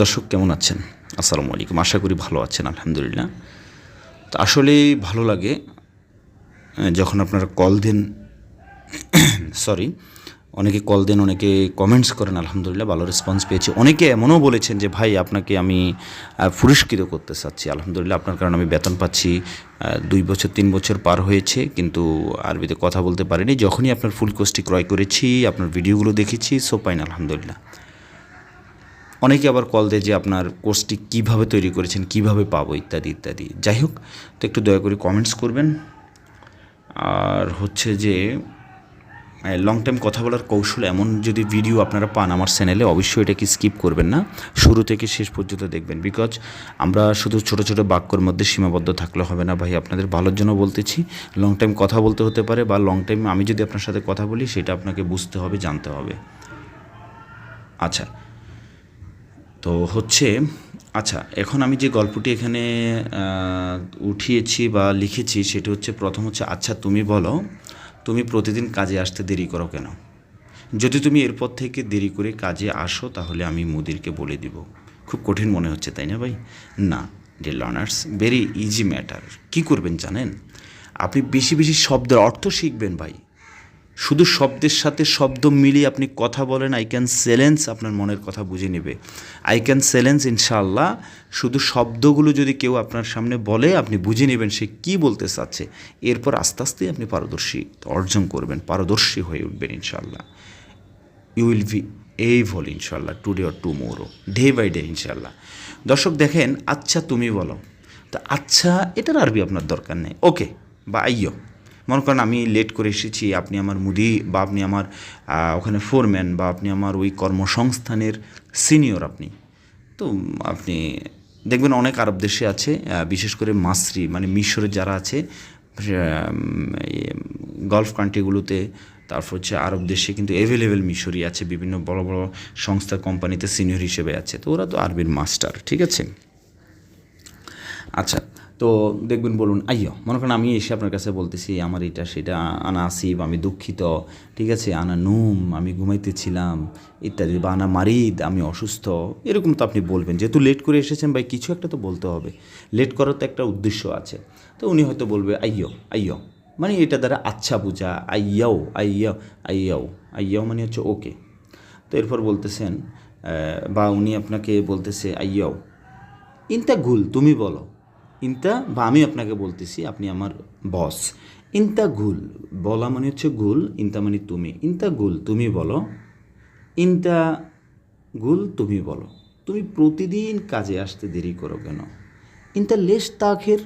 দর্শক কেমন আছেন? আসসালামু আলাইকুম। আশা করি ভালো আছেন, আলহামদুলিল্লাহ। তো আসলেই ভালো লাগে যখন আপনারা কল দেন, সরি, অনেকে কল দেন, অনেকে কমেন্টস করেন, আলহামদুলিল্লাহ ভালো রেসপন্স পেয়েছি। অনেকে এমনও বলেছেন যে, ভাই, আপনাকে আমি পুরস্কৃত করতে চাচ্ছি। আলহামদুলিল্লাহ আপনার কারণে আমি বেতন পাচ্ছি দুই বছর, তিন বছর পার হয়েছে, কিন্তু আরবিতে কথা বলতে পারিনি। যখনই আপনার ফুল কোর্সটি ক্রয় করেছি, আপনার ভিডিওগুলো দেখেছি সো পাইন আলহামদুলিল্লাহ। অনেকে আবার কল দেয় যে আপনার কোর্সটি কীভাবে তৈরি করেছেন, কীভাবে পাবো, ইত্যাদি ইত্যাদি। যাই হোক, তো একটু দয়া করে কমেন্টস করবেন। আর হচ্ছে যে লং টাইম কথা বলার কৌশল এমন যদি ভিডিও আপনারা পান আমার চ্যানেলে অবশ্যই এটাকে স্কিপ করবেন না। শুরু থেকে শেষ পর্যন্ত দেখবেন। বিকজ আমরা শুধু ছোট ছোট বাক্যর মধ্যে সীমাবদ্ধ থাকলে হবে না ভাই। আপনাদের ভালোর জন্য বলতেছি লং টাইম কথা বলতে হতে পারে বা লং টাইম আমি যদি আপনার সাথে কথা বলি, সেটা আপনাকে বুঝতে হবে, জানতে হবে। আচ্ছা তো হচ্ছে আচ্ছা এখন আমি যে গল্পটি এখানে উঠিয়েছি বা লিখেছি সেটা হচ্ছে, প্রথম হচ্ছে আচ্ছা তুমি বলো, তুমি প্রতিদিন কাজে আসতে দেরি করো কেন? যদি তুমি এরপর থেকে দেরি করে কাজে আসো, তাহলে আমি মুদিরকে বলে দিব। খুব কঠিন মনে হচ্ছে, তাই না ভাই? না day learners very easy matter কী করবেন জানেন? আপনি বেশি বেশি শব্দের অর্থ শিখবেন ভাই। শুধু শব্দের সাথে শব্দ মিলিয়ে আপনি কথা বলেন আই ক্যান সেলেন্স আপনার মনের কথা বুঝে নেবে। আই ক্যান সেলেন্স ইনশাল্লাহ শুধু শব্দগুলো যদি কেউ আপনার সামনে বলে, আপনি বুঝে নেবেন সে কী বলতে চাচ্ছে। এরপর আস্তে আস্তে আপনি পারদর্শী অর্জন করবেন, পারদর্শী হয়ে উঠবেন ইনশাল্লাহ ইউ উইল বি এইভল ইনশাল্লাহ today or tomorrow day by day ইনশাল্লাহ দর্শক দেখেন আচ্ছা তুমি বলো। তা আচ্ছা এটার আরবি আপনার দরকার নেই। ওকে বা আইয়ো। মনে করেন আমি লেট করে এসেছি, আপনি আমার মুদি বা আপনি আমার ওখানে ফোরম্যান বা আপনি আমার ওই কর্মসংস্থানের সিনিয়র আপনি। তো আপনি দেখবেন অনেক আরব দেশে আছে বিশেষ করে মাসরি মানে মিশরে যারা আছে গলফ কান্ট্রিগুলোতে তারপর হচ্ছে আরব দেশে কিন্তু অ্যাভেলেবেল মিশরি আছে, বিভিন্ন বড় বড় সংস্থা কোম্পানিতে সিনিয়র হিসেবে আছে। তো ওরা তো আরবির মাস্টার ঠিক আছে? আচ্ছা তো দেখবেন বলুন, আইয়, মনে করেন আমি এসে আপনার কাছে বলতেছি, আমার এটা, সেটা আনা আসিব আমি দুঃখিত, ঠিক আছে? আনা নুম, আমি ঘুমাইতেছিলাম ইত্যাদি, বা আনা মারিদ, আমি অসুস্থ। এরকম তো আপনি বলবেন। যেহেতু লেট করে এসেছেন ভাই, কিছু একটা তো বলতে হবে। লেট করার তো একটা উদ্দেশ্য আছে। তো উনি হয়তো বলবে, আইয়ো আইয়ো। মানে এটা দ্বারা আচ্ছা বোঝা আইয়াও আইয়াও আইয়াও আইয়াও মানে হচ্ছে ওকে। তো এরপর বলতেছেন বা উনি আপনাকে বলতেছে আইয়াও ইনতা গুল, তুমি বলো। ইনতা বা আমি আপনাকে বলতেছি, আপনি আমার বস ইনতা গুল, বলা মানে হচ্ছে গুল, ইনতা মানে তুমি। ইনতা গুল, তুমি বলো। ইনতা গুল, তুমি বলো। তুমি প্রতিদিন কাজে আসতে দেরি করো কেন? ইনতা লেশ তাখের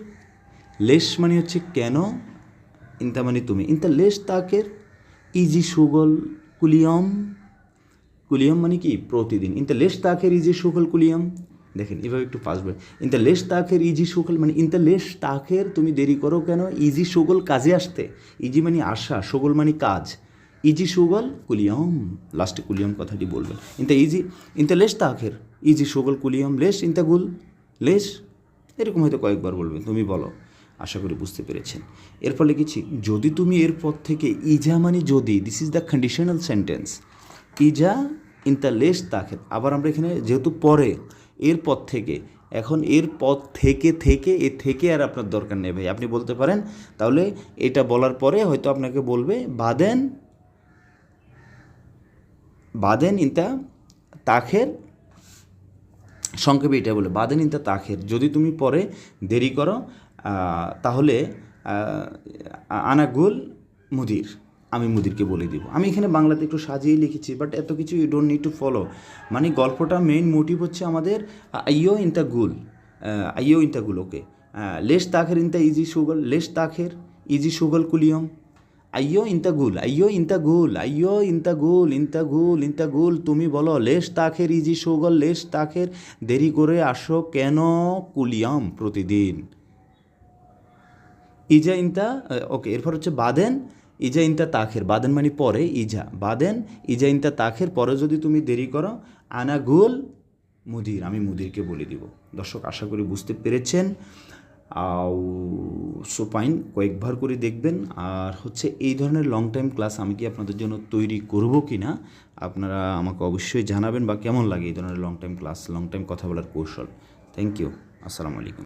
লেশ মানে হচ্ছে কেন? ইনতা মানে তুমি। ইনতা লেশ তাখের ইজি সুগল কুলিয়ম। কুলিয়াম মানে কি? প্রতিদিন। ইনতে লেশ তাখের ইজি সুগল কুলিয়াম। দেখেন, এভাবে একটু পাসবে ইনতে লেস তাখের ইজি সুখল মানে ইনতে লেস তাখের তুমি দেরি করো কেন? ইজি সুগল কাজে আসতে। ইজি মানে আশা, সুগল মানে কাজ। ইজি সুগল, কুলিয়ম। লাস্টে কুলিয়ম কথাটি বলবেন। ইন ইনতে ইজি ইন ইনতে লেস তাখের ইজি সুগল, কুলিয়ম, লেশ ইনতে গুল। লেস এরকম হয়তো কয়েকবার বলবেন, তুমি বলো। আশা করি বুঝতে পেরেছেন। এর ফলে লিখেছি যদি তুমি এরপর থেকে ইজা মানে যদি this is the conditional sentence Eja, in the লেস তাখের আবার আমরা এখানে যেহেতু পরে এর পর থেকে। এখন এর পর থেকে থেকে, এ থেকে আর আপনার দরকার নেই ভাই। আপনি বলতে পারেন, তাহলে এটা বলার পরে হয়তো আপনাকে বলবে, বাদেন বাদেন ইনতা তাখের সংক্ষেপে এটা বলে, বাদেন ইনতা তাখের। যদি তুমি পরে দেরি করো তাহলে আনাগুল মুদির। আমি মুদিরকে বলে দিব। আমি এখানে বাংলাতে একটু সাজিয়ে লিখেছি বাট এত কিছু you don't need to follow মানে গল্পটা মেইন মোটিভ হচ্ছে আমাদের আইয়ো ইনতা গুল আইয়ো ইনতা গুল ওকে লেস তাখের ইনতা ইজি সুগল লেস তাখের ইজি সুগল কুলিয়ম আইয়ো ইনতা গুল, আইয়ো ইনতা গুল, আইয়ো ইনতা গুল ইনতা গুল ইনতা গুল, তুমি বলো, লেশ তাখের ইজি সুগল, লেশ তাখের, দেরি করে আসো কেন কুলিয়াম প্রতিদিন? ইজা ইনতা ওকে এরপর হচ্ছে বাদেন ইজা ইনতা তাখের, বাদেন মানে পরে ইজা, বাদেন ইজা ইনতা তাখের, পরে যদি তুমি দেরি করো, আনা গুল মুদির, আমি মুদিরকে বলে দিব। দর্শক, আশা করি বুঝতে পেরেছেন। আও সোপাইন, কয়েকবার করে দেখবেন। আর হচ্ছে এই ধরনের লং টাইম ক্লাস আমি কি আপনাদের জন্য তৈরি করব কি না আপনারা আমাকে অবশ্যই জানাবেন বা কেমন লাগে এই ধরনের long time class long time কথা বলার কৌশল। থ্যাংক ইউ আসসালামু আলাইকুম